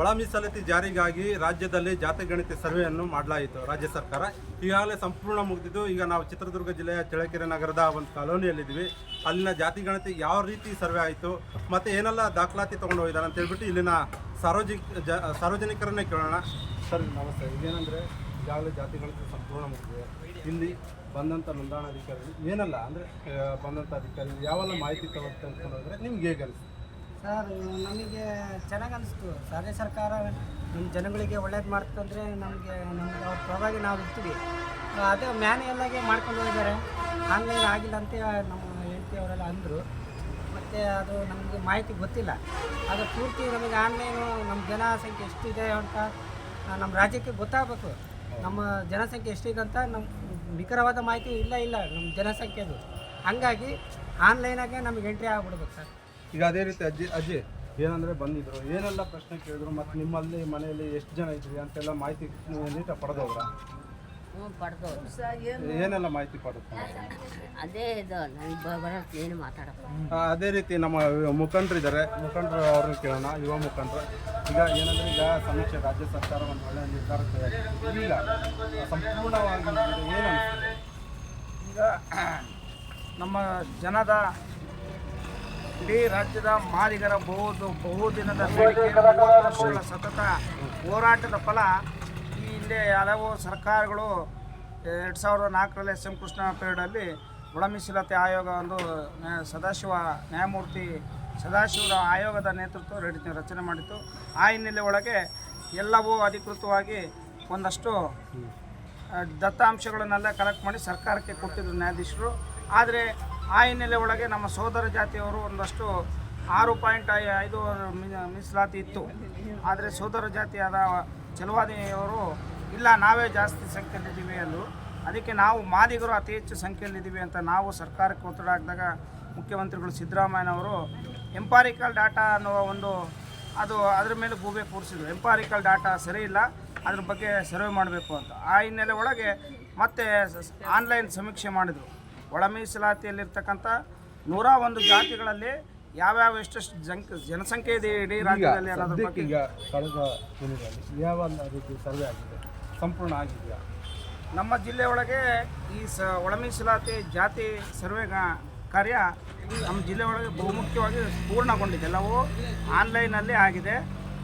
ಒಳ ಮೀಸಲಾತಿ ಜಾರಿಗಾಗಿ ರಾಜ್ಯದಲ್ಲಿ ಜಾತಿ ಗಣಿತ ಸರ್ವೆಯನ್ನು ಮಾಡಲಾಯಿತು ರಾಜ್ಯ ಸರ್ಕಾರ. ಈಗಾಗಲೇ ಸಂಪೂರ್ಣ ಮುಗಿದಿದ್ದು, ಈಗ ನಾವು ಚಿತ್ರದುರ್ಗ ಜಿಲ್ಲೆಯ ಚಳ್ಳಕೆರೆ ನಗರದ ಒಂದು ಕಾಲೋನಿಯಲ್ಲಿದ್ದೀವಿ. ಅಲ್ಲಿನ ಜಾತಿ ಗಣತಿ ಯಾವ ರೀತಿ ಸರ್ವೆ ಆಯಿತು, ಮತ್ತು ಏನೆಲ್ಲ ದಾಖಲಾತಿ ತೊಗೊಂಡು ಹೋಗಿದ್ದಾರೆ ಅಂತ ಹೇಳ್ಬಿಟ್ಟು ಇಲ್ಲಿನ ಸಾರ್ವಜನಿಕ ಸಾರ್ವಜನಿಕರನ್ನೇ ಕೇಳೋಣ. ಸರ್, ನಮಸ್ತೆ. ಇದೇನೆಂದರೆ, ಈಗಾಗಲೇ ಜಾತಿ ಗಣಿತ ಸಂಪೂರ್ಣ ಮುಗಿದಿದೆ. ಇಲ್ಲಿ ಬಂದಂಥ ನೋಂದಣಾಧಿಕಾರಿ ಏನಲ್ಲ ಅಂದರೆ ಬಂದಂಥ ಅಧಿಕಾರಿ ಯಾವೆಲ್ಲ ಮಾಹಿತಿ ತಗೊಳ್ತಾರೆ ಅಂತ ಹೋದರೆ ನಿಮ್ಗೆ ಹೇಗೆ ಅನಿಸ್ತು ಸರ್, ನಮಗೆ ಚೆನ್ನಾಗಿ ಅನಿಸ್ತು. ರಾಜ್ಯ ಸರ್ಕಾರ ನಮ್ಮ ಜನಗಳಿಗೆ ಒಳ್ಳೇದು ಮಾಡ್ತಂದರೆ ನಮಗೆ, ನಮ್ಗೆ ಅವ್ರ ಪರವಾಗಿ ನಾವು ಇರ್ತೀವಿ. ಅದೇ ಮ್ಯಾನ್ಯಲ್ಲಾಗೆ ಮಾಡ್ಕೊಂಡು ಹೋಗಿದ್ದಾರೆ. ಆನ್ಲೈನ್ ಆಗಿಲ್ಲ ಅಂತ ನಮ್ಮ ಹೆಂಡತಿ ಅವರೆಲ್ಲ ಅಂದರು. ಮತ್ತು ಅದು ನಮಗೆ ಮಾಹಿತಿ ಗೊತ್ತಿಲ್ಲ. ಅದು ಪೂರ್ತಿ ನಮಗೆ ಆನ್ಲೈನು ನಮ್ಮ ಜನಸಂಖ್ಯೆ ಎಷ್ಟಿದೆ ಅಂತ ನಮ್ಮ ರಾಜ್ಯಕ್ಕೆ ಗೊತ್ತಾಗಬೇಕು. ನಮ್ಮ ಜನಸಂಖ್ಯೆ ಎಷ್ಟಿದೆ ಅಂತ ನಮ್ಮ ನಿಖರವಾದ ಮಾಹಿತಿ ಇಲ್ಲ ಇಲ್ಲ. ನಮ್ಮ ಜನಸಂಖ್ಯೆದು ಹಾಗಾಗಿ ಆನ್ಲೈನಾಗೆ ನಮಗೆ ಎಂಟ್ರಿ ಆಗ್ಬಿಡ್ಬೇಕು ಸರ್. ಈಗ ಅದೇ ರೀತಿ ಅಜ್ಜಿ ಅಜ್ಜಿ ಏನಂದ್ರೆ ಬಂದಿದ್ರು. ಏನೆಲ್ಲ ಪ್ರಶ್ನೆ ಕೇಳಿದ್ರು ಮತ್ತು ನಿಮ್ಮಲ್ಲಿ ಮನೆಯಲ್ಲಿ ಎಷ್ಟು ಜನ ಇದ್ರಿ ಅಂತೆಲ್ಲ ಮಾಹಿತಿ ನೀಟ ಪಡೆದವ್ರ? ಹ್ಞೂ ಪಡೆದವ್ರು. ಏನೆಲ್ಲ ಮಾಹಿತಿ ಪಡುತ್ತೆ ಅದೇ ಇದು ನನಗೆ ಬರೋದು ಏನು ಮಾತಾಡೋದು ಅದೇ ರೀತಿ ನಮ್ಮ ಮುಖಂಡರು ಇದ್ದಾರೆ ಮುಖಂಡರು ಅವ್ರನ್ನ ಕೇಳೋಣ ಯುವ ಮುಖಂಡರು. ಈಗ ಏನಂದ್ರೆ ಈಗ ಸಮೀಕ್ಷೆ ರಾಜ್ಯ ಸರ್ಕಾರ ಒಂದು ಒಳ್ಳೆಯ ನಿರ್ಧಾರ. ಈಗ ಸಂಪೂರ್ಣವಾಗಿ ಏನು ಈಗ ನಮ್ಮ ಜನದ ಇಡೀ ರಾಜ್ಯದ ಮಾದಿಗರ ಬಹು ಬಹುದಿನದ ಬೇಡಿಕೆ ಮೂವತ್ತು ವರ್ಷಗಳ ಸತತ ಹೋರಾಟದ ಫಲ ಈ ಹಿಂದೆ ಹಲವು ಸರ್ಕಾರಗಳು ಎರಡು ಸಾವಿರದ ನಾಲ್ಕರಲ್ಲಿ ಎಸ್ ಎಂ ಕೃಷ್ಣ ಪೀರಿಯಡಲ್ಲಿ ಒಳಮೀಸಲಾತಿ ಆಯೋಗ ಒಂದು ಸದಾಶಿವ ನ್ಯಾಯಮೂರ್ತಿ ಸದಾಶಿವರ ಆಯೋಗದ ನೇತೃತ್ವ ರಚನೆ ರಚನೆ ಮಾಡಿತ್ತು. ಆ ಹಿನ್ನೆಲೆ ಒಳಗೆ ಎಲ್ಲವೂ ಅಧಿಕೃತವಾಗಿ ಒಂದಷ್ಟು ದತ್ತಾಂಶಗಳನ್ನೆಲ್ಲ ಕಲೆಕ್ಟ್ ಮಾಡಿ ಸರ್ಕಾರಕ್ಕೆ ಕೊಟ್ಟಿದ್ದರು ನ್ಯಾಯಾಧೀಶರು. ಆದರೆ ಆ ಹಿನ್ನೆಲೆ ಒಳಗೆ ನಮ್ಮ ಸೋದರ ಜಾತಿಯವರು ಒಂದಷ್ಟು ಆರು ಪಾಯಿಂಟ್ ಐದು ಮೀಸಲಾತಿ ಇತ್ತು. ಆದರೆ ಸೋದರ ಜಾತಿಯಾದ ಚಲುವಾದಿಯವರು ಇಲ್ಲ, ನಾವೇ ಜಾಸ್ತಿ ಸಂಖ್ಯೆಯಲ್ಲಿದ್ದೀವಿ ಅಂದರು. ಅದಕ್ಕೆ ನಾವು ಮಾದಿಗರು ಅತಿ ಹೆಚ್ಚು ಸಂಖ್ಯೆಯಲ್ಲಿದ್ದೀವಿ ಅಂತ ನಾವು ಸರ್ಕಾರಕ್ಕೆ ಒತ್ತಡ ಹಾಕಿದಾಗ ಮುಖ್ಯಮಂತ್ರಿಗಳು ಸಿದ್ದರಾಮಯ್ಯನವರು ಎಂಪಾರಿಕಲ್ ಡಾಟಾ ಅನ್ನುವ ಒಂದು ಅದು ಅದ್ರ ಮೇಲೆ ಗೂಬೆ ಕೂರಿಸಿದ್ರು. ಎಂಪಾರಿಕಲ್ ಡಾಟಾ ಸರಿ ಇಲ್ಲ, ಅದ್ರ ಬಗ್ಗೆ ಸರ್ವೆ ಮಾಡಬೇಕು ಅಂತ. ಆ ಹಿನ್ನೆಲೆ ಒಳಗೆ ಮತ್ತೆ ಆನ್ಲೈನ್ ಸಮೀಕ್ಷೆ ಮಾಡಿದರು. ಒಳ ಮೀಸಲಾತಿಯಲ್ಲಿರ್ತಕ್ಕಂಥ ನೂರ ಒಂದು ಜಾತಿಗಳಲ್ಲಿ ಯಾವ್ಯಾವ ಎಷ್ಟೆಷ್ಟು ಜಂಕ್ ಜನಸಂಖ್ಯೆ ಇದೆ ಇಡೀ ರಾಜ್ಯದಲ್ಲಿ ಅನ್ನೋದ್ರ ಬಗ್ಗೆ ಈಗ ಕಳೆದ ದಿನಗಳಲ್ಲಿ ಯಾವ ರೀತಿ ಸರ್ವೆ ಆಗಿದೆ? ಸಂಪೂರ್ಣ ಆಗಿದೆಯಾ? ನಮ್ಮ ಜಿಲ್ಲೆ ಒಳಗೆ ಈ ಸ ಒಳ ಮೀಸಲಾತಿ ಜಾತಿ ಸರ್ವೆ ಕಾರ್ಯ ನಮ್ಮ ಜಿಲ್ಲೆಯೊಳಗೆ ಬಹುಮುಖ್ಯವಾಗಿ ಪೂರ್ಣಗೊಂಡಿದೆ. ಎಲ್ಲವೂ ಆನ್ಲೈನಲ್ಲಿ ಆಗಿದೆ.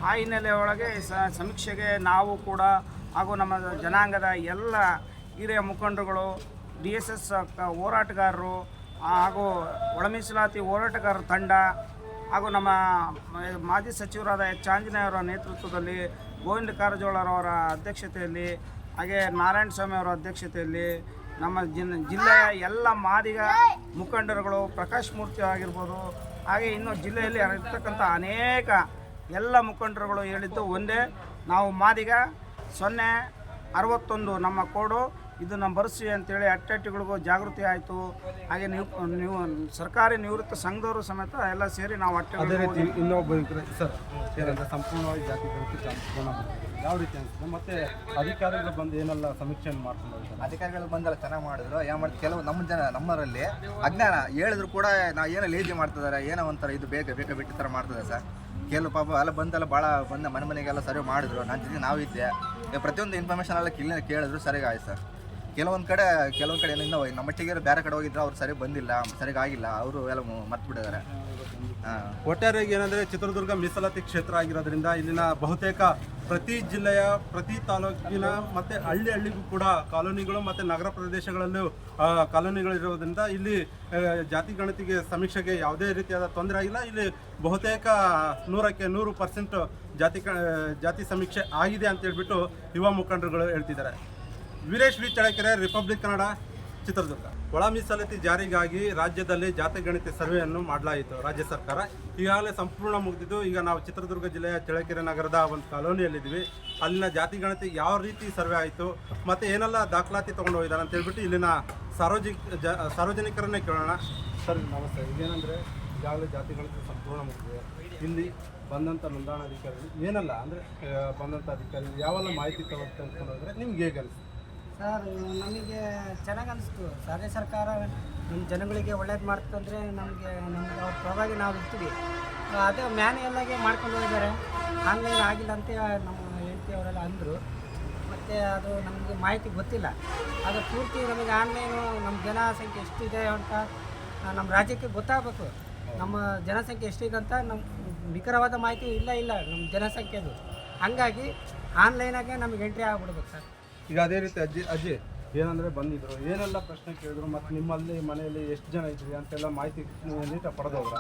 ಆ ಹಿನ್ನೆಲೆಯೊಳಗೆ ಸ ಸಮೀಕ್ಷೆಗೆ ನಾವು ಕೂಡ ಹಾಗೂ ನಮ್ಮ ಜನಾಂಗದ ಎಲ್ಲ ಹಿರಿಯ ಮುಖಂಡರುಗಳು ಡಿ ಎಸ್ ಎಸ್ ಹೋರಾಟಗಾರರು ಹಾಗೂ ಒಳಮೀಸಲಾತಿ ಹೋರಾಟಗಾರರ ತಂಡ, ಹಾಗೂ ನಮ್ಮ ಮಾಜಿ ಸಚಿವರಾದ ಎಚ್. ಆಂಜನೇಯವರ ನೇತೃತ್ವದಲ್ಲಿ, ಗೋವಿಂದ ಕಾರಜೋಳರವರ ಅಧ್ಯಕ್ಷತೆಯಲ್ಲಿ, ಹಾಗೆ ನಾರಾಯಣ ಸ್ವಾಮಿ ಅವರ ಅಧ್ಯಕ್ಷತೆಯಲ್ಲಿ, ನಮ್ಮ ಜಿನ್, ಜಿಲ್ಲೆಯ ಎಲ್ಲ ಮಾದಿಗ ಮುಖಂಡರುಗಳು, ಪ್ರಕಾಶ್ ಮೂರ್ತಿ ಆಗಿರ್ಬೋದು, ಹಾಗೆ ಇನ್ನು ಜಿಲ್ಲೆಯಲ್ಲಿ ಇರ್ತಕ್ಕಂಥ ಅನೇಕ ಎಲ್ಲ ಮುಖಂಡರುಗಳು ಹೇಳಿದ್ದು ಒಂದೇ. ನಾವು ಮಾದಿಗ ಸೊನ್ನೆ ಅರವತ್ತೊಂದು ನಮ್ಮ ಕೋಡು ಇದನ್ನು ಬರೆಸಿ ಅಂತೇಳಿ ಅಟ್ಟಟ್ಟಿಗಳಿಗೂ ಜಾಗೃತಿ ಆಯಿತು. ಹಾಗೆ ನೀವು ನೀವು ಸರ್ಕಾರಿ ನಿವೃತ್ತ ಸಂಘದವರು ಸಮೇತ ಎಲ್ಲ ಸೇರಿ ನಾವು ಅದೇ ಅಟ್ಟೆ ರೀತಿ ಇನ್ನೊಬ್ಬ ಸರ್ ಏನಂತ ಸಂಪೂರ್ಣವಾಗಿ ಜಾತಿ ಸಂಪೂರ್ಣ. ಯಾವ ರೀತಿ ಅನಿಸ್ತದೆ ಮತ್ತೆ ಅಧಿಕಾರಿಗಳು ಬಂದು ಏನೆಲ್ಲ ಸಮೀಕ್ಷೆ ಮಾಡ್ಕೊಂಡು ಅಧಿಕಾರಿಗಳು ಬಂದೆಲ್ಲ ಚೆನ್ನಾಗಿ ಮಾಡಿದ್ರು. ಏನು ಮಾಡಿ ಕೆಲವು ನಮ್ಮ ಜನ ನಮ್ಮರಲ್ಲಿ ಅಜ್ಞಾನ ಹೇಳಿದ್ರು ಕೂಡ ನಾವು ಏನೋ ಲೇಜಿ ಮಾಡ್ತಿದ್ದಾರೆ ಏನೋ ಒಂಥರ ಇದು ಬೇಗ ಬೇಗ ಬಿಟ್ಟು ಥರ ಮಾಡ್ತಿದ್ದಾರೆ ಸರ್. ಕೆಲವು ಪಾಪ ಎಲ್ಲ ಬಂದೆಲ್ಲ ಭಾಳ ಬಂದ ಮನೆ ಮನೆಗೆಲ್ಲ ಸರ್ವೆ ಮಾಡಿದ್ರು. ನನ್ನ ಜೊತೆ ಇದ್ದೆ ಪ್ರತಿಯೊಂದು ಇನ್ಫಾರ್ಮೇಷನ್ ಎಲ್ಲ ಕಿಲ್ಲ ಕೇಳಿದ್ರು ಸರಿಯಾಗಿ ಆಯ್ತು ಸರ್ ಕೆಲವೊಂದು ಕಡೆ ಕೆಲವೊಂದು ಕಡೆ ಇನ್ನೂ ನಮ್ಮ ಮಟ್ಟಿಗೆ ಬೇರೆ ಕಡೆ ಹೋಗಿದ್ರು ಅವ್ರು ಸರಿ ಬಂದಿಲ್ಲ ಸರಿಯಾಗಿ ಆಗಿಲ್ಲ ಅವರು ಎಲ್ಲ ಮರ್ತು ಬಿಟ್ಟಿದ್ದಾರೆ ಒಟ್ಟಾರೆಯಾಗಿ ಏನಂದ್ರೆ ಚಿತ್ರದುರ್ಗ ಮೀಸಲಾತಿ ಕ್ಷೇತ್ರ ಆಗಿರೋದ್ರಿಂದ ಇಲ್ಲಿನ ಬಹುತೇಕ ಪ್ರತಿ ಜಿಲ್ಲೆಯ ಪ್ರತಿ ತಾಲೂಕಿನ ಮತ್ತೆ ಹಳ್ಳಿ ಹಳ್ಳಿಗೂ ಕೂಡ ಕಾಲೋನಿಗಳು ಮತ್ತೆ ನಗರ ಪ್ರದೇಶಗಳಲ್ಲೂ ಕಾಲೋನಿಗಳಿರೋದ್ರಿಂದ ಇಲ್ಲಿ ಜಾತಿ ಗಣತಿಗೆ ಸಮೀಕ್ಷೆಗೆ ಯಾವುದೇ ರೀತಿಯಾದ ತೊಂದರೆ ಆಗಿಲ್ಲ. ಇಲ್ಲಿ ಬಹುತೇಕ ನೂರಕ್ಕೆ ನೂರು ಪರ್ಸೆಂಟ್ ಜಾತಿ ಜಾತಿ ಸಮೀಕ್ಷೆ ಆಗಿದೆ ಅಂತ ಹೇಳ್ಬಿಟ್ಟು ಯುವ ಮುಖಂಡರುಗಳು ಹೇಳ್ತಿದ್ದಾರೆ. Veeresh V Chalakere republic Kannada Chitradurga. ಒಳ ಮೀಸಲಾತಿ ಜಾರಿಗಾಗಿ ರಾಜ್ಯದಲ್ಲಿ ಜಾತಿ ಗಣಿತ ಸರ್ವೆಯನ್ನು ಮಾಡಲಾಯಿತು ರಾಜ್ಯ ಸರ್ಕಾರ. ಈಗಾಗಲೇ ಸಂಪೂರ್ಣ ಮುಗಿದಿದ್ದು, ಈಗ ನಾವು ಚಿತ್ರದುರ್ಗ ಜಿಲ್ಲೆಯ ಚಳಕೆರೆ ನಗರದ ಒಂದು ಕಾಲೋನಿಯಲ್ಲಿದ್ದೀವಿ. ಅಲ್ಲಿನ ಜಾತಿ ಗಣತಿ ಯಾವ ರೀತಿ ಸರ್ವೆ ಆಯಿತು, ಮತ್ತು ಏನೆಲ್ಲ ದಾಖಲಾತಿ ತೊಗೊಂಡು ಹೋಗಿದ್ದಾರೆ ಅಂತ ಹೇಳ್ಬಿಟ್ಟು ಇಲ್ಲಿನ ಸಾರ್ವಜನಿಕ ಸಾರ್ವಜನಿಕರನ್ನೇ ಕೇಳೋಣ. ಸರ್, ನಮಸ್ತೆ. ಇದೇನೆಂದರೆ, ಈಗಾಗಲೇ ಜಾತಿ ಗಣತಿ ಸಂಪೂರ್ಣ ಮುಗಿದಿದೆ. ಇಲ್ಲಿ ಬಂದಂಥ ನೋಂದಣಾಧಿಕಾರಿ ಏನಲ್ಲ ಅಂದರೆ ಬಂದಂಥ ಅಧಿಕಾರಿ ಯಾವೆಲ್ಲ ಮಾಹಿತಿ ತಗೊಳ್ತಾರೆ ಅಂತ ಹೋದರೆ ನಿಮ್ಗೆ ಹೇಗೆ ಅನಿಸ್ತು ಸರ್, ನಮಗೆ ಚೆನ್ನಾಗಿ ಅನಿಸ್ತು. ರಾಜ್ಯ ಸರ್ಕಾರ ನಮ್ಮ ಜನಗಳಿಗೆ ಒಳ್ಳೇದು ಮಾಡ್ತಂದರೆ ನಮಗೆ, ನಮ್ಗೆ ಅವ್ರ ಪರವಾಗಿ ನಾವು ಇರ್ತೀವಿ. ಅದೇ ಮ್ಯಾನ್ಯಲ್ಲಾಗೆ ಮಾಡ್ಕೊಂಡು ಹೋಗಿದ್ದಾರೆ. ಆನ್ಲೈನ್ ಆಗಿಲ್ಲ ಅಂತ ನಮ್ಮ ಹೆಂಡತಿ ಅವರೆಲ್ಲ ಅಂದರು. ಮತ್ತು ಅದು ನಮಗೆ ಮಾಹಿತಿ ಗೊತ್ತಿಲ್ಲ. ಅದು ಪೂರ್ತಿ ನಮಗೆ ಆನ್ಲೈನು ನಮ್ಮ ಜನಸಂಖ್ಯೆ ಎಷ್ಟಿದೆ ಅಂತ ನಮ್ಮ ರಾಜ್ಯಕ್ಕೆ ಗೊತ್ತಾಗಬೇಕು. ನಮ್ಮ ಜನಸಂಖ್ಯೆ ಎಷ್ಟಿದೆ ಅಂತ ನಮ್ಮ ನಿಖರವಾದ ಮಾಹಿತಿ ಇಲ್ಲ ಇಲ್ಲ. ನಮ್ಮ ಜನಸಂಖ್ಯೆದು ಹಾಗಾಗಿ ಆನ್ಲೈನಾಗೆ ನಮಗೆ ಎಂಟ್ರಿ ಆಗಿಬಿಡ್ಬೇಕು ಸರ್. ಈಗ ಅದೇ ರೀತಿ ಅಜ್ಜಿ ಅಜ್ಜಿ ಏನಂದ್ರೆ ಬಂದಿದ್ರು. ಏನೆಲ್ಲ ಪ್ರಶ್ನೆ ಕೇಳಿದ್ರು ಮತ್ತು ನಿಮ್ಮಲ್ಲಿ ಮನೆಯಲ್ಲಿ ಎಷ್ಟು ಜನ ಇದ್ರಿ ಅಂತೆಲ್ಲ ಮಾಹಿತಿ ನೀಟಾಗಿ ಪಡೆದವ್ರ?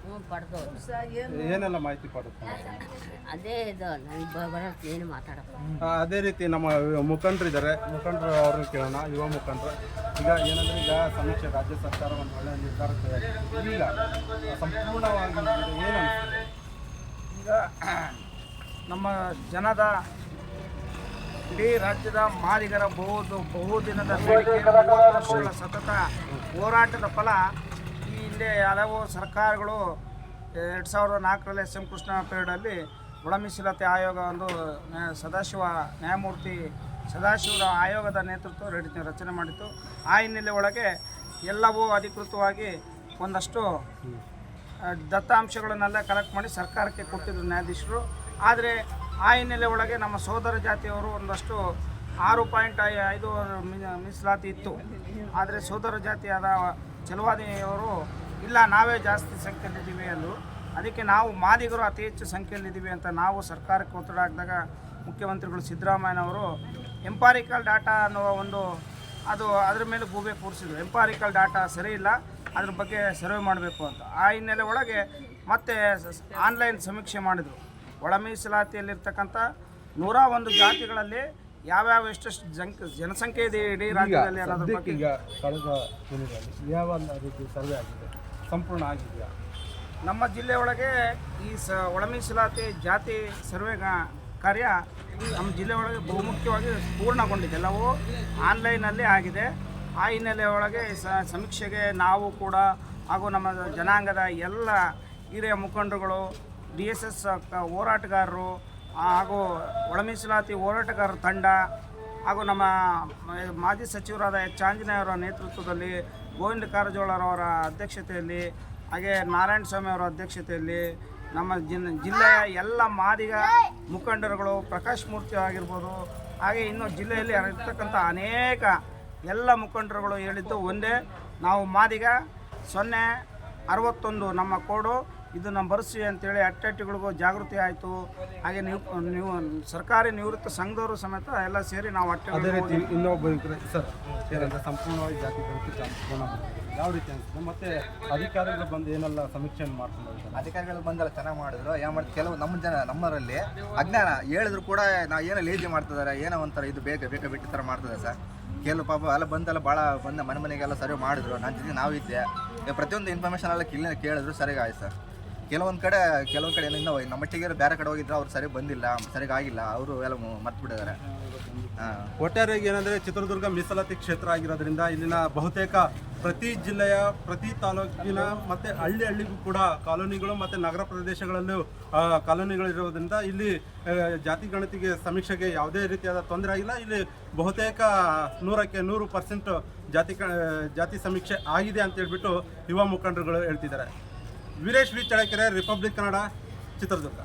ಹ್ಞೂ ಪಡೆದವ್ರು. ಏನೆಲ್ಲ ಮಾಹಿತಿ ಪಡೆದ್ರು? ಅದೇ ಇದು ನನಗೆ ಬರೋದು ಏನು ಆ, ಅದೇ ರೀತಿ ನಮ್ಮ ಮುಖಂಡರು ಇದ್ದಾರೆ ಮುಖಂಡರು ಅವ್ರನ್ನ ಕೇಳೋಣ ಯುವ ಮುಖಂಡರು. ಈಗ ಏನಂದ್ರೆ ಈಗ ಸಮೀಕ್ಷೆ ರಾಜ್ಯ ಸರ್ಕಾರ ಒಂದು ಒಳ್ಳೆಯ ನಿರ್ಧಾರ. ಈಗ ಸಂಪೂರ್ಣವಾಗಿ ಏನು ಈಗ ನಮ್ಮ ಜನದ ಇಡೀ ರಾಜ್ಯದ ಮಾದಿಗರ ಬಹುದು ಬಹುದಿನದ ವರ್ಷಗಳ ಸತತ ಹೋರಾಟದ ಫಲ ಈ ಹಿಂದೆ ಹಲವು ಸರ್ಕಾರಗಳು ಎರಡು ಸಾವಿರದ ನಾಲ್ಕರಲ್ಲಿ ಎಸ್ ಎಂ ಕೃಷ್ಣ ಪೀರಿಯಡಲ್ಲಿ ಒಳಮೀಸಲಾತಿ ಆಯೋಗ ಒಂದು ಸದಾಶಿವ ನ್ಯಾಯಮೂರ್ತಿ ಸದಾಶಿವರ ಆಯೋಗದ ನೇತೃತ್ವ ರಚನೆ ರಚನೆ ಮಾಡಿತ್ತು. ಆ ಹಿನ್ನೆಲೆ ಒಳಗೆ ಎಲ್ಲವೂ ಅಧಿಕೃತವಾಗಿ ಒಂದಷ್ಟು ದತ್ತಾಂಶಗಳನ್ನೆಲ್ಲ ಕಲೆಕ್ಟ್ ಮಾಡಿ ಸರ್ಕಾರಕ್ಕೆ ಕೊಟ್ಟಿದ್ದರು ನ್ಯಾಯಾಧೀಶರು. ಆದರೆ ಆ ಹಿನ್ನೆಲೆ ಒಳಗೆ ನಮ್ಮ ಸೋದರ ಜಾತಿಯವರು ಒಂದಷ್ಟು ಆರು ಪಾಯಿಂಟ್ ಐದು ಮೀಸಲಾತಿ ಇತ್ತು. ಆದರೆ ಸೋದರ ಜಾತಿಯಾದ ಚಲುವಾದಿಯವರು ಇಲ್ಲ, ನಾವೇ ಜಾಸ್ತಿ ಸಂಖ್ಯೆಯಲ್ಲಿದ್ದೀವಿ ಅಂದರು. ಅದಕ್ಕೆ ನಾವು ಮಾದಿಗರು ಅತಿ ಹೆಚ್ಚು ಸಂಖ್ಯೆಯಲ್ಲಿದ್ದೀವಿ ಅಂತ ನಾವು ಸರ್ಕಾರಕ್ಕೆ ಒತ್ತಡ ಹಾಕಿದಾಗ ಮುಖ್ಯಮಂತ್ರಿಗಳು ಸಿದ್ದರಾಮಯ್ಯನವರು ಎಂಪಾರಿಕಲ್ ಡಾಟಾ ಅನ್ನುವ ಒಂದು ಅದು ಅದ್ರ ಮೇಲೆ ಗೂಬೆ ಕೂರಿಸಿದ್ರು. ಎಂಪಾರಿಕಲ್ ಡಾಟಾ ಸರಿ ಇಲ್ಲ, ಅದ್ರ ಬಗ್ಗೆ ಸರ್ವೆ ಮಾಡಬೇಕು ಅಂತ. ಆ ಹಿನ್ನೆಲೆ ಒಳಗೆ ಮತ್ತೆ ಆನ್ಲೈನ್ ಸಮೀಕ್ಷೆ ಮಾಡಿದರು. ಒಳ ಮೀಸಲಾತಿಯಲ್ಲಿರ್ತಕ್ಕಂಥ ನೂರ ಒಂದು ಜಾತಿಗಳಲ್ಲಿ ಯಾವ್ಯಾವ ಎಷ್ಟೆಷ್ಟು ಜಂಕ್ ಜನಸಂಖ್ಯೆ ಇದೆ ಇಡೀ ರಾಜ್ಯದಲ್ಲಿ ಅನ್ನೋದ್ರ ಬಗ್ಗೆ? ಈಗ ಕಳೆದ ದಿನಗಳಲ್ಲಿ ಯಾವ ರೀತಿ ಸರ್ವೆ ಆಗಿದೆ? ಸಂಪೂರ್ಣ ಆಗಿದೆಯಾ? ನಮ್ಮ ಜಿಲ್ಲೆ ಒಳಗೆ ಈ ಸ ಒಳ ಮೀಸಲಾತಿ ಜಾತಿ ಸರ್ವೆ ಕಾರ್ಯ ನಮ್ಮ ಜಿಲ್ಲೆ ಒಳಗೆ ಬಹುಮುಖ್ಯವಾಗಿ ಪೂರ್ಣಗೊಂಡಿದೆ. ಎಲ್ಲವೂ ಆನ್ಲೈನಲ್ಲಿ ಆಗಿದೆ. ಆ ಹಿನ್ನೆಲೆ ಒಳಗೆ ಸ ಸಮೀಕ್ಷೆಗೆ ನಾವು ಕೂಡ ಹಾಗೂ ನಮ್ಮ ಜನಾಂಗದ ಎಲ್ಲ ಹಿರಿಯ ಮುಖಂಡರುಗಳು ಡಿ ಎಸ್ ಎಸ್ ಹೋರಾಟಗಾರರು ಹಾಗೂ ಒಳಮೀಸಲಾತಿ ಹೋರಾಟಗಾರರ ತಂಡ, ಹಾಗೂ ನಮ್ಮ ಮಾಜಿ ಸಚಿವರಾದ ಎಚ್. ಆಂಜನೇಯವರ ನೇತೃತ್ವದಲ್ಲಿ, ಗೋವಿಂದ ಕಾರಜೋಳರವರ ಅಧ್ಯಕ್ಷತೆಯಲ್ಲಿ, ಹಾಗೆ ನಾರಾಯಣ ಸ್ವಾಮಿ ಅವರ ಅಧ್ಯಕ್ಷತೆಯಲ್ಲಿ, ನಮ್ಮ ಜಿನ್, ಜಿಲ್ಲೆಯ ಎಲ್ಲ ಮಾದಿಗ ಮುಖಂಡರುಗಳು, ಪ್ರಕಾಶ್ ಮೂರ್ತಿ ಆಗಿರ್ಬೋದು, ಹಾಗೆ ಇನ್ನು ಜಿಲ್ಲೆಯಲ್ಲಿ ಇರ್ತಕ್ಕಂಥ ಅನೇಕ ಎಲ್ಲ ಮುಖಂಡರುಗಳು ಹೇಳಿದ್ದು ಒಂದೇ. ನಾವು ಮಾದಿಗ ಸೊನ್ನೆ, ಅರವತ್ತೊಂದು ನಮ್ಮ ಕೋಡು. ಇದನ್ನು ಬರೆಸಿ ಅಂತೇಳಿ ಅಟ್ಟಟ್ಟಿಗಳಿಗೂ ಜಾಗೃತಿ ಆಯಿತು. ಹಾಗೆ ನೀವು ನೀವು ಸರ್ಕಾರಿ ನಿವೃತ್ತ ಸಂಘದವರು ಸಮೇತ ಎಲ್ಲ ಸೇರಿ ನಾವು ಅದೇ ಅಟ್ಟೆ ರೀತಿ ಇನ್ನೊಬ್ಬ ಸರ್ ಏನಂದ್ರೆ ಸಂಪೂರ್ಣವಾಗಿ ಜಾತಿ ಸಂಪೂರ್ಣ. ಯಾವ ರೀತಿ ಅನಿಸ್ತದೆ ಮತ್ತೆ ಅಧಿಕಾರಿಗಳು ಬಂದು ಏನೆಲ್ಲ ಸಮೀಕ್ಷೆಯನ್ನು ಮಾಡ್ಕೊಂಡು ಅಧಿಕಾರಿಗಳು ಬಂದೆಲ್ಲ ಚೆನ್ನಾಗಿ ಮಾಡಿದ್ರು. ಏನು ಮಾಡಿ ಕೆಲವು ನಮ್ಮ ಜನ ನಮ್ಮರಲ್ಲಿ ಅಜ್ಞಾನ ಹೇಳಿದ್ರು ಕೂಡ ನಾವು ಏನೋ ಲೇಜಿ ಮಾಡ್ತಿದ್ದಾರೆ ಏನೋ ಒಂಥರ ಇದು ಬೇಗ ಬೇಗ ಬಿಟ್ಟು ಥರ ಮಾಡ್ತಿದ್ದಾರೆ ಸರ್. ಕೆಲವು ಪಾಪ ಎಲ್ಲ ಬಂದೆಲ್ಲ ಭಾಳ ಬಂದ ಮನೆ ಮನೆಗೆಲ್ಲ ಸರ್ವೆ ಮಾಡಿದ್ರು. ನನ್ನ ಜೊತೆ ನಾವಿದ್ದೆ. ಪ್ರತಿಯೊಂದು ಇನ್ಫಾರ್ಮೇಷನ್ ಎಲ್ಲ ಕಿಲ್ಲ ಕೇಳಿದ್ರು. ಸರಿಯಾಗಿ ಆಯ್ತು ಸರ್. ಕೆಲವೊಂದು ಕಡೆ ಕೆಲವೊಂದು ಕಡೆ ಇನ್ನೂ ನಮ್ಮ ಮಟ್ಟಿಗೆ ಬೇರೆ ಕಡೆ ಹೋಗಿದ್ರು ಅವ್ರು ಸರಿ ಬಂದಿಲ್ಲ ಸರಿಯಾಗಿ ಆಗಿಲ್ಲ ಅವರು ಎಲ್ಲ ಮರ್ತು ಬಿಟ್ಟಿದ್ದಾರೆ ಒಟ್ಟಾರೆಯಾಗಿ ಏನಂದ್ರೆ ಚಿತ್ರದುರ್ಗ ಮೀಸಲಾತಿ ಕ್ಷೇತ್ರ ಆಗಿರೋದ್ರಿಂದ ಇಲ್ಲಿನ ಬಹುತೇಕ ಪ್ರತಿ ಜಿಲ್ಲೆಯ ಪ್ರತಿ ತಾಲೂಕಿನ ಮತ್ತೆ ಹಳ್ಳಿ ಹಳ್ಳಿಗೂ ಕೂಡ ಕಾಲೋನಿಗಳು ಮತ್ತೆ ನಗರ ಪ್ರದೇಶಗಳಲ್ಲೂ ಕಾಲೋನಿಗಳಿರೋದ್ರಿಂದ ಇಲ್ಲಿ ಜಾತಿ ಗಣತಿಗೆ ಸಮೀಕ್ಷೆಗೆ ಯಾವುದೇ ರೀತಿಯಾದ ತೊಂದರೆ ಆಗಿಲ್ಲ. ಇಲ್ಲಿ ಬಹುತೇಕ ನೂರಕ್ಕೆ ನೂರು ಪರ್ಸೆಂಟ್ ಜಾತಿ ಜಾತಿ ಸಮೀಕ್ಷೆ ಆಗಿದೆ ಅಂತ ಹೇಳ್ಬಿಟ್ಟು ಯುವ ಮುಖಂಡರುಗಳು ಹೇಳ್ತಿದ್ದಾರೆ. Veeresh V Chalakere republic Kannada Chitradurga.